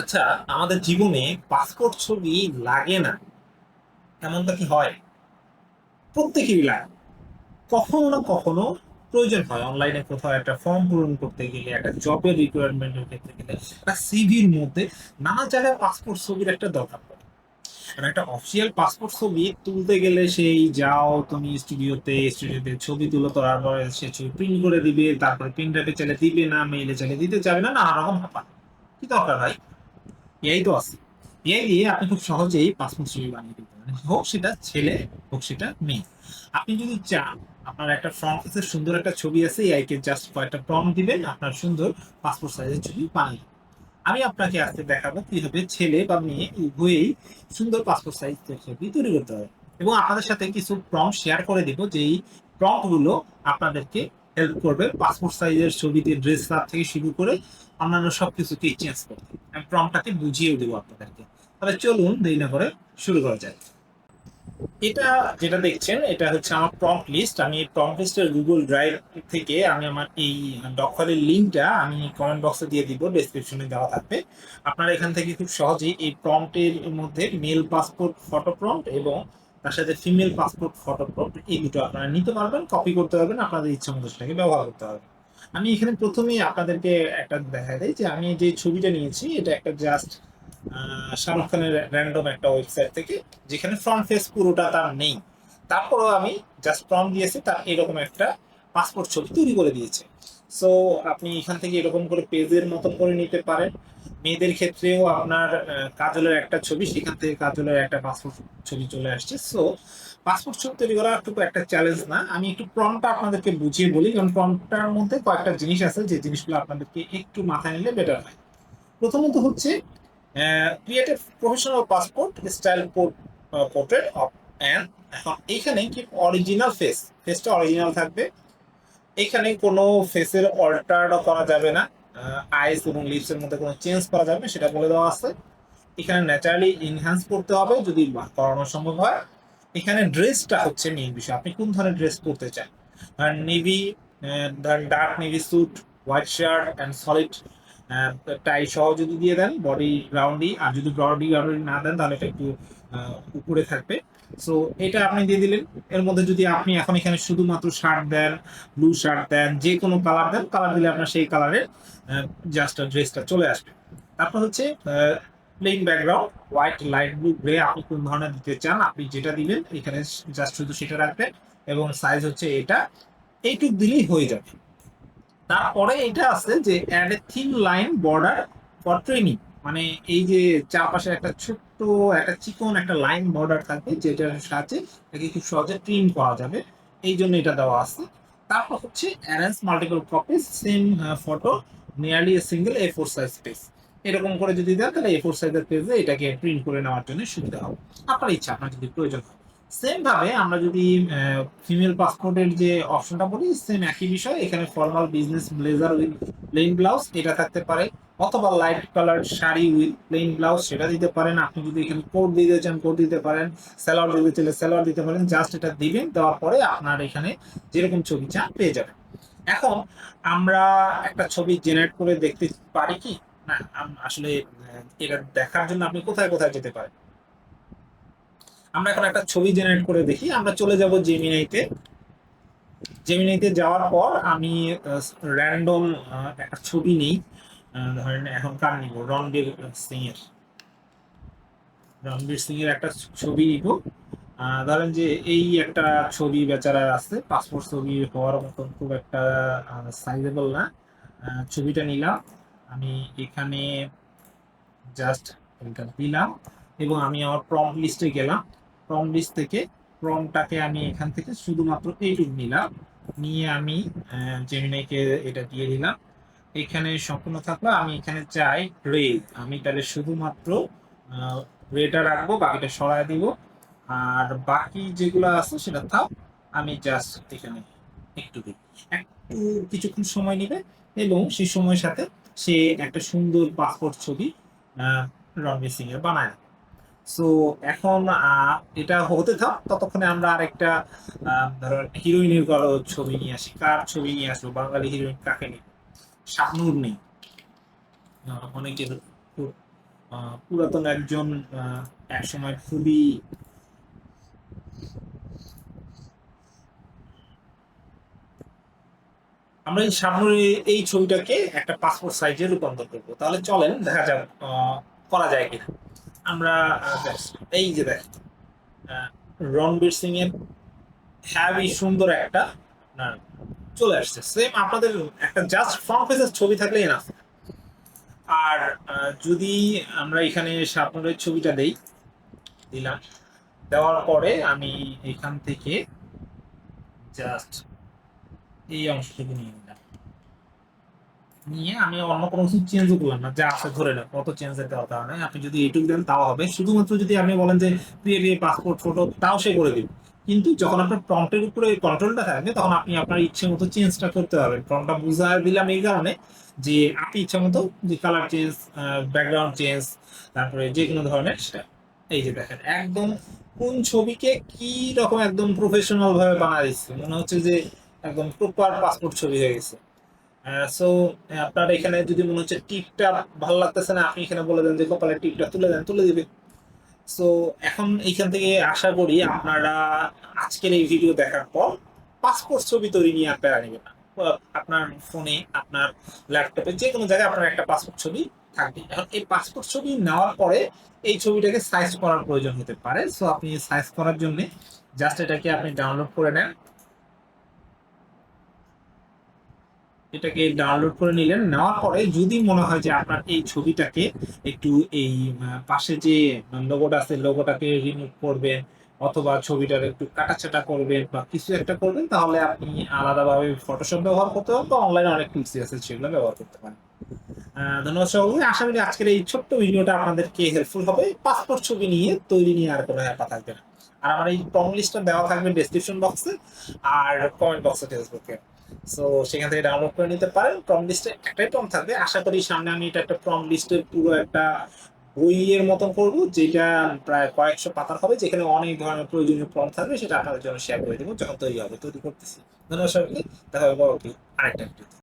আচ্ছা আমাদের জীবনে পাসপোর্ট ছবি লাগে না। এমনটা কি হয়? প্রত্যেকেরই লাগে। কখনো না কখনো প্রয়োজন হয়। অনলাইনে কোথাও একটা ফর্ম পূরণ করতে গেলে, একটা জবের রিকোয়ারমেন্টের ক্ষেত্রে গেলে, একটা সিভির মধ্যে নানা জায়গায় পাসপোর্ট ছবির একটা দরকার পড়ে। আর একটা অফিসিয়াল পাসপোর্ট ছবি তুলতে গেলে সেই যাও, তুমি স্টুডিওতে স্টুডিওতে ছবি তুলো তোলার পরে সে ছবি প্রিন্ট করে দিবে, তারপরে প্রিন্ট ড্রাইভে চাইলে দিবে না মেইলে চাইলে দিতে চাবে না, নানা রকম ব্যাপার। কি দরকার ভাই এআই তো আছে। এআই দিয়ে আপনি খুব সহজেই পাসপোর্ট ছবি বানিয়ে দিতে পারেন। হোক সেটা ছেলে, হোক সেটা মেয়ে। আপনি যদি চান, আপনার একটা ফ্রন্ট ফেসের সুন্দর একটা ছবি আছে এআই কে জাস্ট কয়েকটা প্রম দিবেন, আপনার সুন্দর পাসপোর্ট সাইজের ছবি বানিয়ে আমি আপনাকে আজকে দেখাবো কীভাবে ছেলে বা মেয়ে উভয়েই সুন্দর পাসপোর্ট সাইজ ছবি তৈরি করতে হবে এবং আপনাদের সাথে কিছু প্রম শেয়ার করে দিব, যেই প্রম্পটগুলো আপনাদেরকে হেল্প করবে পাসপোর্ট সাইজের ছবিতে ড্রেস আপ থেকে শুরু করে অন্যান্য সবকিছুকে চেঞ্জ করতে আমি প্রমটাকে বুঝিয়েও দেবো আপনাদেরকে। তাহলে চলুন দেরি না করে শুরু করা যায় এটা যেটা দেখছেন, এটা হচ্ছে আমার প্রম্পট লিস্ট আমি এই প্রম্পট লিস্টের গুগল ড্রাইভ থেকে আমি আমার এই ডক লিঙ্কটা আমি কমেন্ট বক্সে দিয়ে দিব ডেসক্রিপশনে দেওয়া থাকবে। আপনারা এখান থেকে খুব সহজেই এই প্রম্পটের মধ্যে মেল পাসপোর্ট ফটো প্রম্পট এবং তার সাথে ফিমেল পাসপোর্ট ফটো এই দুটো আপনারা নিতে পারবেন কপি করতে পারবেন, আপনাদের ইচ্ছা মতো সেটাকে ব্যবহার করতে পারবেন। আমি এখানে প্রথমেই আপনাদেরকে একটা দেখা দেয় যে আমি যে ছবিটা নিয়েছি, এটা একটা জাস্ট শাহরুখ খানের র্যান্ডম একটা ওয়েবসাইট থেকে, যেখানে ফ্রন্ট ফেস পুরোটা তার নেই। তারপরেও আমি জাস্ট প্রম দিয়েছি, তার এরকম একটা পাসপোর্ট ছবি তৈরি করে দিয়েছে। সো আপনি এখান থেকে এরকম করে পেজের মতন করে নিতে পারেন। মেয়েদের ক্ষেত্রেও আপনার কাজলের একটা ছবি, সেখান থেকে কাজলের একটা পাসপোর্ট ছবি চলে আসছে। সো পাসপোর্ট ছবি তৈরি করা খুব একটা চ্যালেঞ্জ না। আমি একটু প্রমটা আপনাদেরকে বুঝিয়ে বলি, কারণ প্রমটার মধ্যে কয়েকটা জিনিস আছে যে জিনিসগুলো আপনাদেরকে একটু মাথায় নিলে বেটার হয়। প্রথমত হচ্ছে create professional passport style portrait of and এখন এইখানে কি অরিজিনাল ফেস ফেসটা অরিজিনাল থাকবে। এখানে কোনো ফেসের অল্টারও করা যাবে না। আইস এবং লিপসের মধ্যে কোনো চেঞ্জ করা যাবে সেটা বলে দেওয়া আছে। এখানে ন্যাচারালি ইনহ্যান্স করতে হবে যদি করানো সম্ভব হয়। এখানে ড্রেসটা হচ্ছে মেইন বিষয়। আপনি কোন ধরনের ড্রেস পরতে চান? ধরেন নেভি ধরেন dark navy suit white shirt and solid tie সহ যদি দিয়ে দেন বডি রাউন্ডি আর যদি বডি রাউন্ডি না দেন, তাহলে একটু উপরে থাকবে। সো এটা আপনি দিয়ে দিলেন। এর মধ্যে যদি আপনি এখন এখানে শুধুমাত্র শার্ট দেন ব্লু শার্ট দেন, যে কোনো কালার দেন কালার দিলে আপনার সেই কালারের জাস্ট ড্রেসটা চলে আসবে। তারপর হচ্ছে plain background white light blue grey আপনি কোন ধরনের দিতে চান, আপনি যেটা দিবেন, এখানে জাস্ট শুধু সেটা রাখবেন এবং সাইজ হচ্ছে এটা। এইটুক দিলেই হয়ে যাবে। তারপরে এটা আছে যে add a thin line border for training মানে এই যে চারপাশে একটা ছোট্ট, একটা চিকন, একটা লাইন বর্ডার থাকবে যেটার সাহায্যে খুব সহজে ট্রিম করা যাবে। এই জন্য এটা দেওয়া আছে। তারপর হচ্ছে arrange multiple copies same photo nearly a single A four size page এরকম করে যদি দেন, তাহলে এ ফোর সাইজের পেজে এটাকে প্রিন্ট করে নেওয়ার জন্য সুবিধা হবে। আপনার ইচ্ছা, আপনার যদি প্রয়োজন হয়। সেম ভাবে আমরা যদি ফিমেল পাসপোর্টের যে অপশনটা বলি সেম একই বিষয় এখানে formal business blazer with plain blouse এটা থাকতে পারে, অথবা light colour sari with plain blouse সেটা দিতে পারেন। আপনি যদি এখানে কোট দিতে চান কোট দিতে পারেন স্যালোয়ার দিতে চাইলে স্যালোয়ার দিতে পারেন জাস্ট এটা দিবেন, দেওয়ার পরে আপনার এখানে যেরকম ছবি চান পেয়ে যাবেন। এখন আমরা একটা ছবি জেনারেট করে দেখতে পারি কি? না আসলে এটা দেখার জন্য আপনি কোথায় কোথায় যেতে পারেন? আমরা এখন একটা ছবি জেনারেট করে দেখি। আমরা চলে যাব জেমিনাইতে জেমিনাইতে যাওয়ার পর আমি র্যান্ডম একটা ছবি নেই। ধরেন এখন কার নিব? রণবীর সিং এর রণবীর সিং এর একটা ছবি নিব। ধরেন যে এই একটা ছবি বেচারার আছে। পাসপোর্ট ছবি হওয়ার মতন খুব একটা সাইজেবল না। ছবিটা নিলাম। আমি এখানে জাস্ট এটা দিলাম এবং আমি আমার প্রম লিস্টে গেলাম। প্রম লিস্ট থেকে প্রমটাকে আমি এখান থেকে শুধুমাত্র এইটুকু নিলাম। নিয়ে আমি জেমিনাইকে এটা দিয়ে দিলাম। এখানে সম্পূর্ণ থাকল। আমি এখানে চাই রে আমি তাহলে শুধুমাত্র রেটা রাখব, বাকিটা সরাই দিব। আর বাকি যেগুলো আছে সেটা থাক, আমি জাস্ট এখানে একটু দিই। একটু কিছুক্ষণ সময় নেবে এবং সেই সময়ের সাথে সে একটা সুন্দর পাসপোর্ট ছবি রণবীর সিং এর বানায় সো এখন এটা হতে থাক, ততক্ষণে আমরা আরেকটা ধরো হিরোইনের ছবি নিয়ে আসি। কার ছবি নিয়ে আসব? বাঙালি হিরোইন কাকে নেই শাহনুর নেই। অনেকের পুরাতন একজন একসময় খুবই আমরা এই সামনের এই ছবিটাকে একটা পাসপোর্ট সাইজে রূপান্তর করব। তাহলে চলেন, দেখা যাক করা যায় কিনা। আমরা এই যে দেখ রণবীর সিং এর হ্যাভি সুন্দর একটা চলে আসছে। সেম আপনাদের, একটা জাস্ট ফ্রন্ট ফেসের ছবি থাকলেই না আর যদি আমরা এখানে সামনের ছবিটা দেই, দিলাম। দেওয়ার পরে আমি এখান থেকে জাস্ট এই অংশটুকু নিয়ে নিয়ে আমি অন্য কোনো কিছু চেঞ্জও করলাম না, যা আছে ধরে না কত চেঞ্জের দেওয়ার কারণে। আপনি যদি এইটুকু দেন, তাও হবে। শুধুমাত্র যদি আপনি বলেন যে পিএফএ পাসপোর্ট ফটো তাও সে করে দিবে। কিন্তু যখন আপনার প্রম্পটের উপরে কন্ট্রোলটা থাকবে, তখন আপনি আপনার ইচ্ছে মতো চেঞ্জটা করতে পারবেন। প্রম্পটটা বুঝা দিলাম এই কারণে যে, আপনি ইচ্ছা মতো যে কালার চেঞ্জ ব্যাকগ্রাউন্ড চেঞ্জ তারপরে যে কোনো ধরনের সেটা, এই যে দেখেন, একদম কোন ছবিকে কি রকম একদম প্রফেশনাল ভাবে বানা দিচ্ছে, মনে হচ্ছে যে একদম প্রপার পাসপোর্ট ছবি হয়ে গেছে। সো আপনার এখানে যদি মনে হচ্ছে টিপটা ভালো লাগতেছে না, আপনি এখানে বলে দেন যে, কপালে টিপটা তুলে দেন, তুলে দিবে। সো এখন এইখান থেকে আশা করি আপনারা আজকের এই ভিডিও দেখার পর পাসপোর্ট ছবি তৈরি নিয়ে আর নেবেন আপনার ফোনে আপনার ল্যাপটপে যে কোনো জায়গায় আপনার একটা পাসপোর্ট ছবি থাকবে। এখন এই পাসপোর্ট ছবি নেওয়ার পরে এই ছবিটাকে সাইজ করার প্রয়োজন হতে পারে। সো আপনি সাইজ করার জন্য জাস্ট এটাকে আপনি ডাউনলোড করে নেন। এটাকে ডাউনলোড করে নিলেন। নেওয়ার পরে যদি মনে হয় যে আপনার এই ছবিটাকে একটু এই পাশে যে লোগোটা আছে লোগোটাকে রিমুভ করবেন, অথবা ছবিটার একটু কাটাছাটা করবেন বা কিছু একটা করবেন, তাহলে আপনি আলাদাভাবে ফটোশপ ব্যবহার করতে পারেন বা অনলাইনে অনেক টুলস আছে সেগুলো ব্যবহার করতে পারেন। ধন্যবাদ সবাই আশা করি আজকের এই ছোট্ট ভিডিওটা আপনাদেরকে হেল্পফুল হবে। পাসপোর্ট ছবি নিয়ে তৈরি নিয়ে আর কোনো ব্যাপার থাকবে না। আর আমার এই প্রম লিস্টটা দেওয়া থাকবে ডেসক্রিপশন বক্সে আর কমেন্ট বক্সে ফেসবুকে সো সেখান থেকে ডাউনলোড করে নিতে পারেন। প্রম লিস্টে একটাই প্রম থাকবে। আশা করি সামনে আমি এটা একটা প্রম লিস্টের পুরো একটা বইয়ের মতন করব, যেটা প্রায় কয়েকশো পাতার হবে, যেখানে অনেক ধরনের প্রয়োজনীয় প্রম থাকবে, সেটা আপনাদের জন্য শেয়ার করে দেবো, যখন তৈরি হবে। তৈরি করতেছি। ধন্যবাদ সবাইকে। দেখা হবে আরেকটা